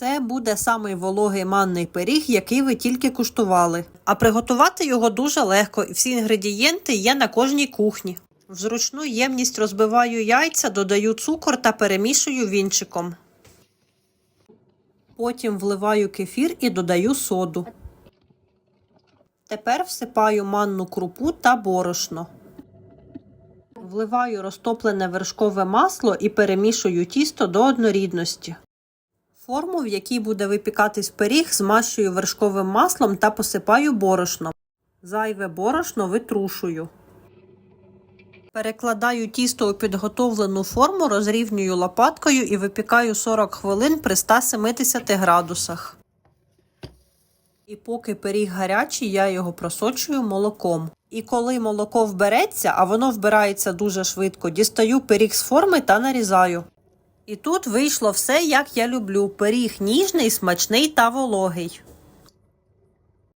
Це буде самий вологий манний пиріг, який ви тільки куштували. А приготувати його дуже легко, і всі інгредієнти є на кожній кухні. В зручну ємність розбиваю яйця, додаю цукор та перемішую вінчиком. Потім вливаю кефір і додаю соду. Тепер всипаю манну крупу та борошно. Вливаю розтоплене вершкове масло і перемішую тісто до однорідності. Форму, в якій буде випікатись пиріг, змащую вершковим маслом та посипаю борошном. Зайве борошно витрушую. Перекладаю тісто у підготовлену форму, розрівнюю лопаткою і випікаю 40 хвилин при 170 градусах. І поки пиріг гарячий, я його просочую молоком. І коли молоко вбереться, а воно вбирається дуже швидко, дістаю пиріг з форми та нарізаю. І тут вийшло все, як я люблю. Пиріг ніжний, смачний та вологий.